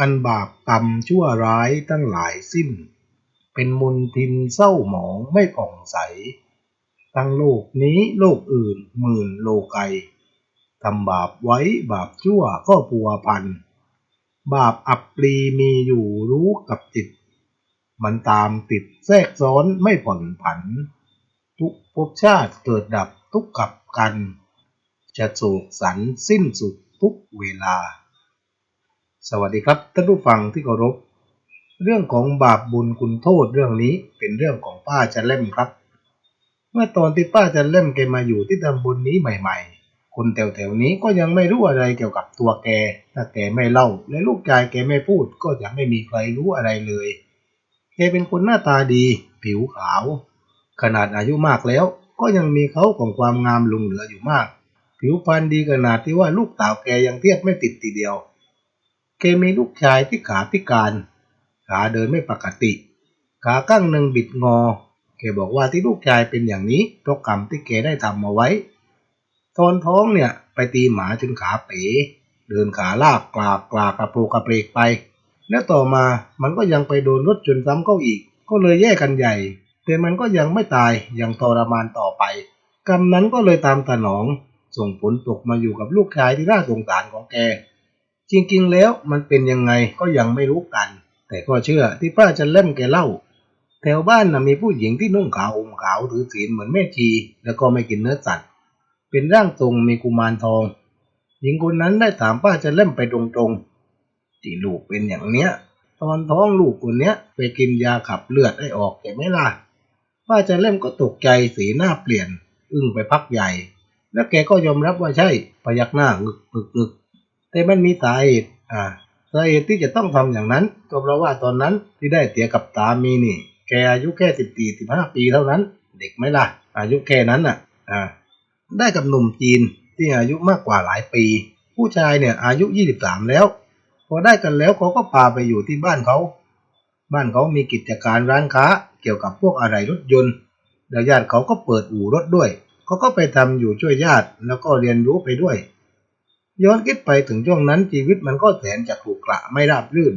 อันบาปกรรมชั่วร้ายตั้งหลายสิ้น เป็นมนทินเศร้าหมองไม่ผ่องใส ทั้งโลกนี้โลกอื่นหมื่นโลไกทำบาปไว้บาปชั่วก็พัวพัน บาปอับปรีมีอยู่รู้กับจิต มันตามติดแทรกซ้อนไม่ผ่อนผัน ทุกภพชาติเกิดดับทุกกับกัน จะโศกสันสิ้นสุดทุกเวลา สวัสดีครับท่านผู้ฟังที่เคารพ เรื่องของบาปบุญคุณโทษเรื่องนี้เป็นเรื่องของป้าจันเล่มครับ เมื่อตอนที่ป้าจันเล่มแกมาอยู่ที่ตำบลนนี้ใหม่ ๆ คนแถวๆนี้ก็ยังไม่รู้อะไรเกี่ยวกับตัวแกถ้าแกไม่เล่า และลูกชายแกไม่พูดก็จะไม่มีใครรู้อะไรเลย แกเป็นคนหน้าตาดี ผิวขาว ขนาดอายุมากแล้ว ก็ยังมีเขาของความงามหลงเหลืออยู่มาก ผิวพรรณดีขนาดที่ว่าลูกสาวแกยังเทียบไม่ติดทีเดียว แกมีลูกชายที่ขาพิการ ขาเดินไม่ปกติ ขาข้างหนึ่งบิดงอ แกบอกว่าที่ลูกชายเป็นอย่างนี้เพราะกรรมที่แกได้ทำมาไว้ ตอนท้องเนี่ยไปตีหมาจนขาเป๋ เดินขาลากกลากกลากกระโปรกระเปรกไป แล้วต่อมามันก็ยังไปโดนรถจนซ้ำเข้าอีก ก็เลยแยกกันใหญ่ แต่มันก็ยังไม่ตายยังทรมานต่อไป กรรมนั้นก็เลยตามตาหนอง ส่งผลตกมาอยู่กับลูกชายที่น่าสงสารของแก จริงๆ แล้วมันเป็นยังไงก็ยังไม่รู้กัน แต่ก็เชื่อที่ป้าจะเล่มแกเล่า แถวบ้านนะมีผู้หญิงที่นุ่งขาวอมขาวถือศีลเหมือนแม่ชีแล้วก็ไม่กินเนื้อสัตว์ เป็นร่างทรงมีกุมารทอง หญิงคนนั้นได้ถามป้าจะเล่มไปตรงๆที่ลูกเป็นอย่างเนี้ย ตอนท้องลูกคนเนี้ยไปกินยาขับเลือดให้ออกแกไหมล่ะป้าจะเล่มก็ตกใจสีหน้าเปลี่ยน อึ้งไปพักใหญ่ แล้วแกก็ยอมรับว่าใช่พยักหน้างึกงึกงึก แต่มันมีสาเหตุอ่าสาเหตุที่จะต้องทำอย่างนั้น ก็เพราะว่าตอนนั้นที่ได้เตียกับตามีนี่ แกอายุแค่สิบสี่สิบห้าปีเท่านั้น เด็กไหมล่ะ อายุแค่นั้นน่ะอ่าได้กับหนุ่มจีนที่อายุมากกว่าหลายปี ผู้ชายเนี่ยอายุยี่สิบสามแล้ว พอได้กันแล้วเขาก็พาไปอยู่ที่บ้านเขา บ้านเขามีกิจการร้านค้า เกี่ยวกับพวกอะไรรถยนต์แล้วญาติเขาก็เปิดอู่รถด้วย เขาก็ไปทำอยู่ช่วยญาติแล้วก็เรียนรู้ไปด้วย ย้อนคิดไปถึงช่วงนั้นชีวิตมันก็แสนจะขรุขระไม่ราบรื่น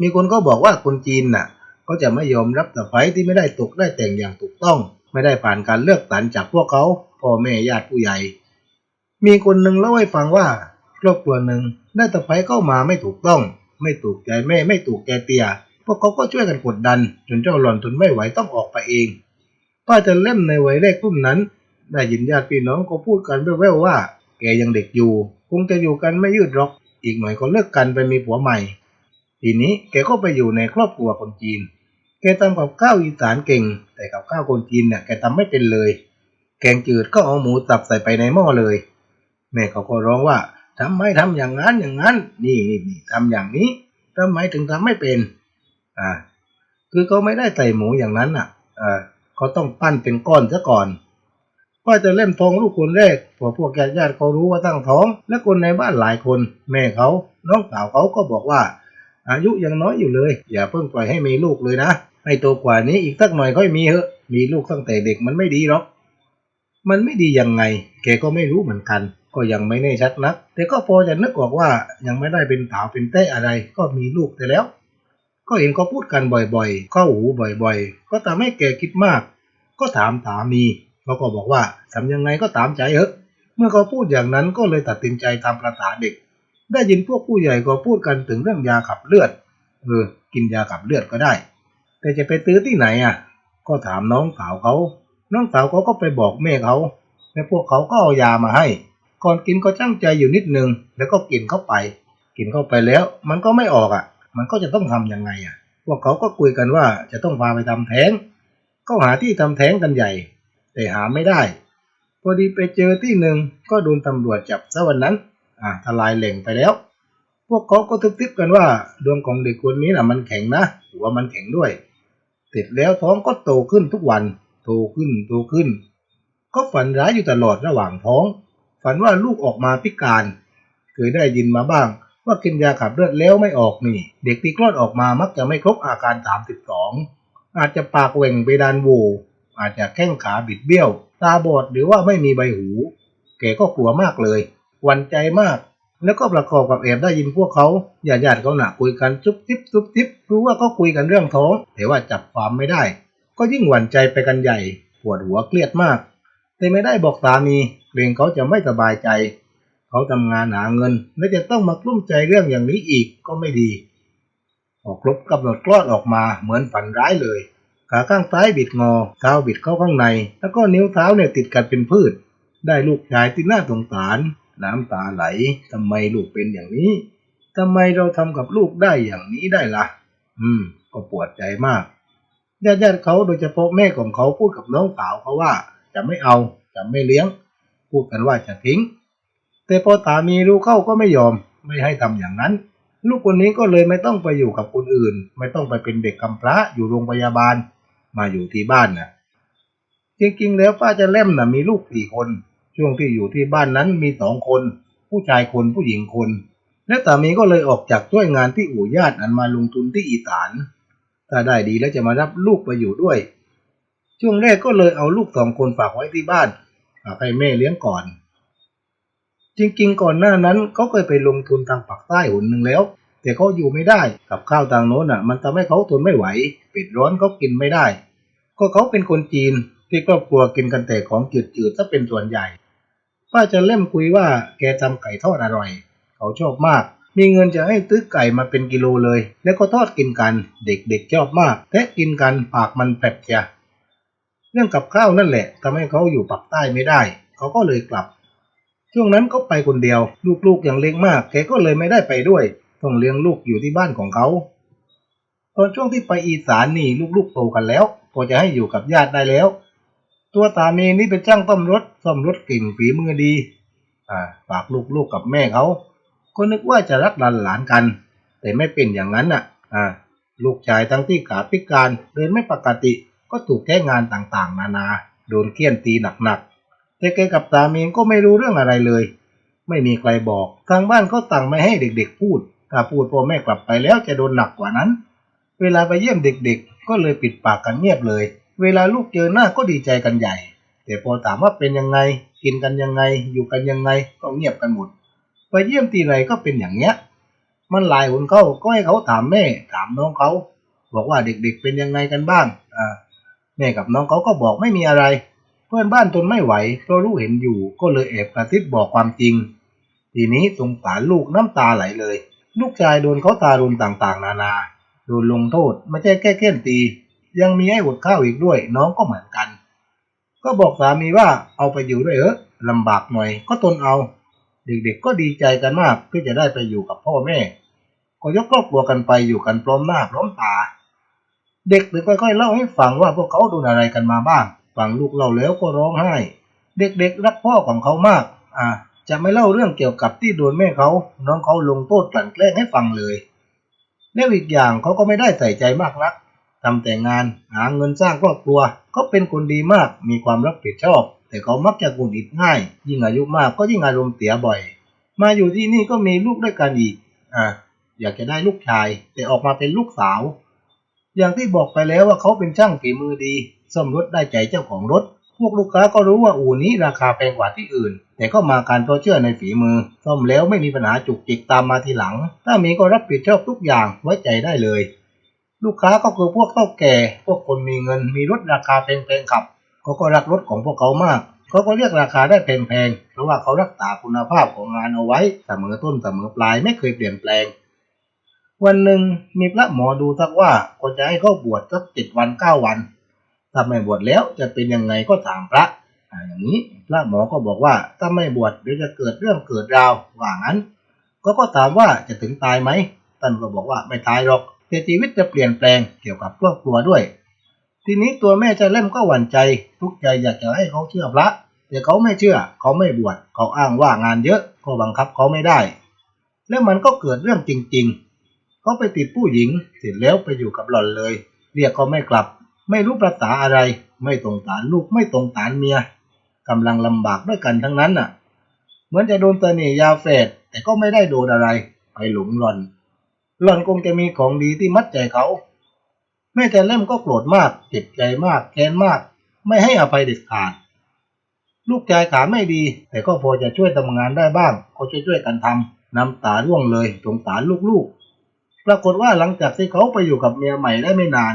มีคนก็บอกว่าคนจีนน่ะเขาจะไม่ยอมรับสะใภ้ที่ไม่ได้ตกได้แต่งอย่างถูกต้อง ไม่ได้ผ่านการเลือกสรรจากพวกเขาพ่อแม่ญาติผู้ใหญ่ มีคนหนึ่งเล่าให้ฟังว่าครอบครัวหนึ่งได้สะใภ้เข้ามาไม่ถูกต้อง ไม่ถูกใจแม่ไม่ถูกใจเตียพวกเขาก็ช่วยกันกดดัน จนเจ้าหล่อนทนไม่ไหวต้องออกไปเองป้าจะเล่มในวัยแรกรุ่นนั้น ได้ยินญาติพี่น้องก็พูดกันแว่วๆว่า แกยังเด็กอยู่ คงจะอยู่กันไม่ยืดหรอก อีกหน่อยก็เลิกกันไปมีผัวใหม่ ทีนี้แกก็ไปอยู่ในครอบครัวคนจีน แกทำกับข้าวอีสานเก่ง แต่กับข้าวคนจีนเนี่ยแกทำไม่เป็นเลย แกงจืดก็เอาหมูสับใส่ไปในหม้อเลย แม่เขาก็ร้องว่าทำไมทำอย่างนั้นอย่างนั้น นี่นี่ทำอย่างนี้ทำไมถึงทำไม่เป็น อ่า คือเขาไม่ได้ใส่หมูอย่างนั้นอะอ่าเขาต้องปั้นเป็นก้อนซะก่อน ว่าจะเล่มท้องลูกคนแรกพอพวกญาติญาติเขารู้ว่าตั้งท้อง และคนในบ้านหลายคน แม่เขาน้องสาวเขาก็บอกว่า อายุยังน้อยอยู่เลย อย่าเพิ่งปล่อยให้มีลูกเลยนะให้โตกว่านี้อีกสักหน่อยค่อยมีเถอะมีลูกตั้งแต่เด็กมันไม่ดีหรอกมันไม่ดียังไง แกก็ไม่รู้เหมือนกัน ก็ยังไม่แน่ชัดนัก แต่ก็พอจะนึกออกว่ายังไม่ได้เป็นสาวเป็นเต้อะไร ก็มีลูกแต่แล้ว ก็เห็นเขาพูดกันบ่อยๆ เข้าหูบ่อยๆ ก็ทำให้แกคิดมาก ก็ถามสามี เขาก็บอกว่าทำยังไงก็ตามใจเถอะ เมื่อเขาพูดอย่างนั้นก็เลยตัดสินใจตามประษาเด็ก ได้ยินพวกผู้ใหญ่ก็พูดกันถึงเรื่องยาขับเลือด เออ กินยาขับเลือดก็ได้ แต่จะไปซื้อที่ไหนอะ ก็ถามน้องสาวเขา น้องสาวเขาก็ไปบอกแม่เขา และพวกเขาก็เอายามาให้ ก่อนกินก็ช่างใจอยู่นิดนึง แล้วก็กินเข้าไป กินเข้าไปแล้ว มันก็ไม่ออกอะ มันก็จะต้องทำยังไงอะ พวกเขาก็คุยกันว่าจะต้องพาไปทำแท้ง ก็หาที่ทำแท้งกันใหญ่ แต่หาไม่ได้ พอดีไปเจอที่หนึ่งก็โดนตำรวจจับซะวันนั้น อ่าทลายแหล่งไปแล้ว พวกเขาก็ทึกๆกันว่าดวงของเด็กคนนี้น่ะมันแข็งนะหัวมันแข็งด้วยเสร็จแล้วท้องก็โตขึ้นทุกวัน โตขึ้นโตขึ้น ก็ฝันร้ายอยู่ตลอดระหว่างท้อง ฝันว่าลูกออกมาพิการ เคยได้ยินมาบ้าง ว่ากินยาขับเลือดแล้วไม่ออกนี่ เด็กที่คลอดออกมามักจะไม่ครบอาการ 32 อาจจะปากเหว่งไปดานโหว อาจจะแข้งขาบิดเบี้ยว ตาบอดหรือว่าไม่มีใบหู แกก็กลัวมากเลยหวั่นใจมาก แล้วก็ประกอบกับแอบได้ยินพวกเขาญาติญาติเขาหนาคุยกันจุ๊บจิ๊บจุ๊บจิ๊บรู้ว่าเขาคุยกันเรื่องท้องแต่ว่าจับความไม่ได้ ก็ยิ่งหวั่นใจไปกันใหญ่ ปวดหัวเครียดมาก แต่ไม่ได้บอกสามีเกรงเขาจะไม่สบายใจ เขาทำงานหาเงิน และจะต้องมากลุ้มใจเรื่องอย่างนี้อีกก็ไม่ดีออกครบกำหนดคลอดออกมาเหมือนฝันร้ายเลย ขาข้างซ้ายบิดงอเท้าบิดเข้าข้างใน แล้วก็นิ้วเท้าเนี่ยติดกันเป็นพืช ได้ลูกชายที่น่าสงสาร น้ำตาไหลทำไมลูกเป็นอย่างนี้ทำไมเราทำกับลูกได้อย่างนี้ได้ละ่ะ อืม ก็ปวดใจมากญาติญาติๆเขาโดยเฉพาะแม่ของเขาพูดกับน้องสาวเขาว่า จะไม่เอาจะไม่เลี้ยง พูดกันว่าจะทิ้ง แต่พอสามีรู้เข้าก็ไม่ยอม ไม่ให้ทำอย่างนั้น ลูกคนนี้ก็เลยไม่ต้องไปอยู่กับคนอื่น ไม่ต้องไปเป็นเด็กกำพร้าอยู่โรงพยาบาล มาอยู่ที่บ้านน่ะจริงๆแล้วป้าจะเล่มน่ะมีลูกสี่คน ช่วงที่อยู่ที่บ้านนั้นมีสองคน ผู้ชายคนผู้หญิงคน และสามีก็เลยออกจากช่วยงานที่อู่ญาติอันมาลงทุนที่อีสาน ถ้าได้ดีแล้วจะมารับลูกไปอยู่ด้วย ช่วงแรกก็เลยเอาลูกสองคนฝากไว้ที่บ้านฝากให้แม่เลี้ยงก่อน จริงๆ ก่อนหน้านั้นเขาเคยไปลงทุนทางปากใต้หนหนึ่งแล้ว แต่เขาอยู่ไม่ได้กับข้าวทางโน้นอะ มันทำให้เขาทนไม่ไหวเป็ดร้อนเขากินไม่ได้ ก็เขาเป็นคนจีนที่ครอบครัวกินกันแต่ของจืดๆซะเป็นส่วนใหญ่ ป้าจะเล่มคุยว่าแกทำไก่ทอดอร่อย เขาชอบมาก มีเงินจะให้ซื้อไก่มาเป็นกิโลเลย แล้วก็ทอดกินกัน เด็กๆชอบมากแทะกินกันปากมันแผลบจ้ะเรื่องกับข้าวนั่นแหละทำให้เขาอยู่ปักใต้ไม่ได้ เขาก็เลยกลับ ช่วงนั้นเขาไปคนเดียว ลูกๆอย่างเล็กมาก แกก็เลยไม่ได้ไปด้วย ต้องเลี้ยงลูกอยู่ที่บ้านของเขา ตอนช่วงที่ไปอีสานนี่ลูกๆโตกันแล้ว พอจะให้อยู่กับญาติได้แล้ว ตัวสามีนี่เป็นช่างต้มรถซ่อมรถเก่งฝีมือดี อ่าฝากลูกๆกกับแม่เขาก็นึกว่าจะรักหลานๆกัน แต่ไม่เป็นอย่างนั้นน่ะ อ่า ลูกชายทั้งที่ขาพิการเดินไม่ปกติก็ถูกแก้งานต่างๆ นานา โดนเคี่ยนตีหนักๆ แต่แกกับสามีก็ไม่รู้เรื่องอะไรเลย ไม่มีใครบอก ทางบ้านก็สั่งไม่ให้เด็กๆพูด ถ้าพูดพ่อแม่กลับไปแล้วจะโดนหนักกว่านั้น เวลาไปเยี่ยมเด็กๆ ก็เลยปิดปากกันเงียบเลย เวลาลูกเจอหน้าก็ดีใจกันใหญ่ แต่พอถามว่าเป็นยังไง กินกันยังไง อยู่กันยังไง ก็เงียบกันหมด ไปเยี่ยมทีไรก็เป็นอย่างเนี้ย มันหลายคนเข้าก็ให้เขาถามแม่ ถามน้องเขา บอกว่าเด็กๆเป็นยังไงกันบ้าง อ่า แม่กับน้องเขาก็บอกไม่มีอะไร เพื่อนบ้านทนไม่ไหวเพราะรู้เห็นอยู่ ก็เลยแอบกระซิบบอกความจริง ทีนี้สงสารลูกน้ำตาไหลเลย ลูกชายโดนเขาตารุณต่างๆ นานา โดนลงโทษไม่ใช่แค่เกี้ยนตี ยังมีให้อดข้าวอีกด้วย น้องก็เหมือนกัน ก็บอกสามีว่าเอาไปอยู่ด้วยเออะลำบากหน่อยก็ทนเอา เด็กๆก็ดีใจกันมากที่จะได้ไปอยู่กับพ่อแม่ ก็ยกครอบครัวกันไปอยู่กันพร้อมหน้าพร้อมตา เด็กถึงค่อยๆเล่าให้ฟังว่าพวกเขาโดนอะไรกันมาบ้างฟังลูกเล่าแล้วก็ร้องไห้ เด็กๆรักพ่อของเขามาก อ่าจะไม่เล่าเรื่องเกี่ยวกับที่โดนแม่เขา น้องเขาลงโทษกลั่นแกล้งให้ฟังเลย แล้วอีกอย่างเขาก็ไม่ได้ใส่ใจมากนักทำแต่งานหาเงินสร้างครอบครัวเขาเป็นคนดีมากมีความรับผิดชอบ แต่เขามักจะกุนอิดง่าย ยิ่งอายุมากก็ยิ่งอารมณ์เสียบ่อย มาอยู่ที่นี่ก็มีลูกด้วยกันอีกอ่าอยากจะได้ลูกชาย แต่ออกมาเป็นลูกสาว อย่างที่บอกไปแล้วว่าเขาเป็นช่างฝีมือดีซ่อมรถได้ใจเจ้าของรถ พวกลูกค้าก็รู้ว่าอู่นี้ราคาแพงกว่าที่อื่น แต่ก็มาการเพราะเชื่อในฝีมือซ่อมแล้วไม่มีปัญหาจุกจิกตามมาทีหลัง ถ้ามีก็รับผิดชอบทุกอย่างไว้ใจได้เลย ลูกค้าก็คือพวกเฒ่าแก่ พวกคนมีเงินมีรถราคาแพงๆขับเขาก็รักรถของพวกเขามากเขาก็เรียกราคาได้แพงๆเพราะว่าเขารักษาคุณภาพของงานเอาไว้เสมอต้นเสมอปลายไม่เคยเปลี่ยนแปลง วันหนึ่งมีพระหมอดูทักว่าควรจะให้เขาบวชสักเจ็ดวันเก้าวัน ถ้าไม่บวชแล้วจะเป็นยังไงก็ถามพระอย่างนี้พระหมอก็บอกว่าถ้าไม่บวชเดี๋ยวจะเกิดเรื่องเกิดราวว่างั้น ก็ก็ถามว่าจะถึงตายไหมท่านก็บอกว่าไม่ตายหรอกแต่ชีวิตจะเปลี่ยนแปลงเกี่ยวกับครอบครัวด้วย ทีนี้ตัวแม่จะเล่มก็หวั่นใจ ทุกใจอยากจะให้เขาเชื่อพระแต่เขาไม่เชื่อ เขาไม่บวชเขาอ้างว่างานเยอะก็บังคับเขาไม่ได้ แล้วมันก็เกิดเรื่องจริง ๆ เขาไปติดผู้หญิงเสร็จแล้วไปอยู่กับหล่อนเลย เรียกเขาไม่กลับ ไม่รู้ประษาอะไร ไม่ตรงตานลูกไม่ตรงตานเมียกำลังลำบากด้วยกันทั้งนั้นน่ะ เหมือนจะโดนเสน่ยาเฟดแต่ก็ไม่ได้โดนอะไรไปหลงหล่อน หล่อนคงจะมีของดีที่มัดใจเขา แม่แต่เล่มก็โกรธมากเจ็บใจมากแค้นมาก ไม่ให้อภัยเด็ดขาดลูกชายขาไม่ดี แต่ก็พอจะช่วยทำงานได้บ้าง ก็ช่วยช่วยกันทน้ำตาร่วงเลยสงสารลูกๆ ปรากฏว่าหลังจากที่เขาไปอยู่กับเมียใหม่ได้ไม่นาน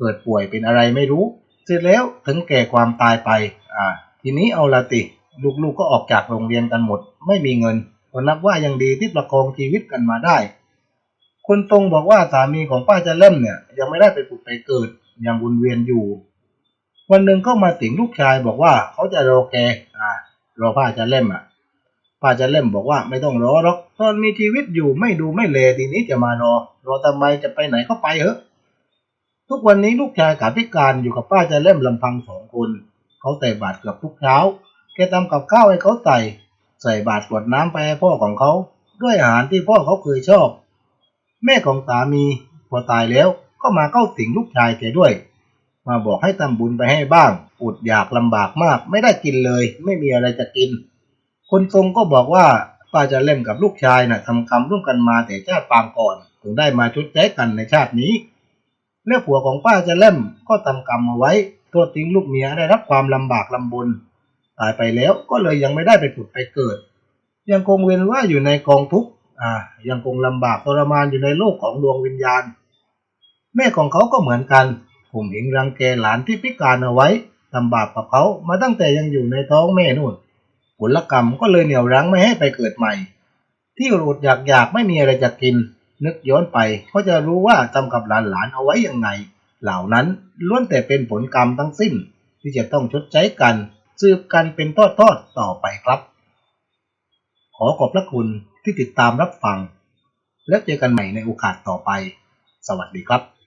เกิดป่วยเป็นอะไรไม่รู้ เสร็จแล้วถึงแก่ความตายไป อ่า ทีนี้เอาละติลูกๆก็ออกจากโรงเรียนกันหมด ไม่มีเงินก็นับว่ายังดีที่ประคองชีวิตกันมาได้ คุณตรงบอกว่าสามีของป้าจะเล่มเนี่ย ยังไม่ได้ไปผุดไปเกิดยังวนเวียนอยู่ วันหนึ่งก็มาสิงลูกชายบอกว่าเขาจะรอแกอ่ารอป้าจะเล่มอะป้าจะเล่มบอกว่าไม่ต้องรอหรอกตอนมีชีวิตอยู่ไม่ดูไม่เลทีนี้จะมารอรอทำไมจะไปไหนก็ไปเถอะ ทุกวันนี้ลูกชายขาพิการอยู่กับป้าจะเล่มลำพังสองคน เขาใส่บาตรเกือบทุกเช้า แกทำกับข้าวให้เขาใส่ ใส่บาตรกวดน้ำไปให้พ่อของเขา ด้วยอาหารที่พ่อเขาเคยชอบ แม่ของสามีพอตายแล้วก็มาเข้าสิงลูกชายแกด้วย มาบอกให้ทำบุญไปให้บ้างอดอยากลำบากมาก ไม่ได้กินเลย ไม่มีอะไรจะกิน คนทรงก็บอกว่าป้าจะเล่มกับลูกชายน่ะทำกรรมร่วมกันมาแต่ชาติปางก่อน ถึงได้มาชดใช้กันในชาตินี้ และผัวของป้าจะเล่มก็ทำกรรมเอาไว้โทษทิ้งลูกเมียได้รับความลำบากลำบน ตายไปแล้วก็เลยยังไม่ได้ไปผุดไปเกิด ยังคงเวียนว่ายอยู่ในกองทุกข์อ่ายังคงลำบากทรมานอยู่ในโลกของดวงวิญญาณ แม่ของเขาก็เหมือนกันผมเห็นรังแกหลานที่พิการเอาไว้ทำบาปกับเขามาตั้งแต่ยังอยู่ในท้องแม่นู่นผลกรรมก็เลยเหนี่ยวรั้งไม่ให้ไปเกิดใหม่ ที่อดอยากอยากๆไม่มีอะไรจะกิน นึกย้อนไปก็จะรู้ว่าทำกับหลานๆเอาไว้ยังไง เหล่านั้นล้วนแต่เป็นผลกรรมทั้งสิ้น ที่จะต้องชดใช้กันสืบกันเป็นทอดๆต่อไปครับ ขอขอบพระคุณที่ติดตามรับฟัง แล้วเจอกันใหม่ในโอกาสต่อไป สวัสดีครับ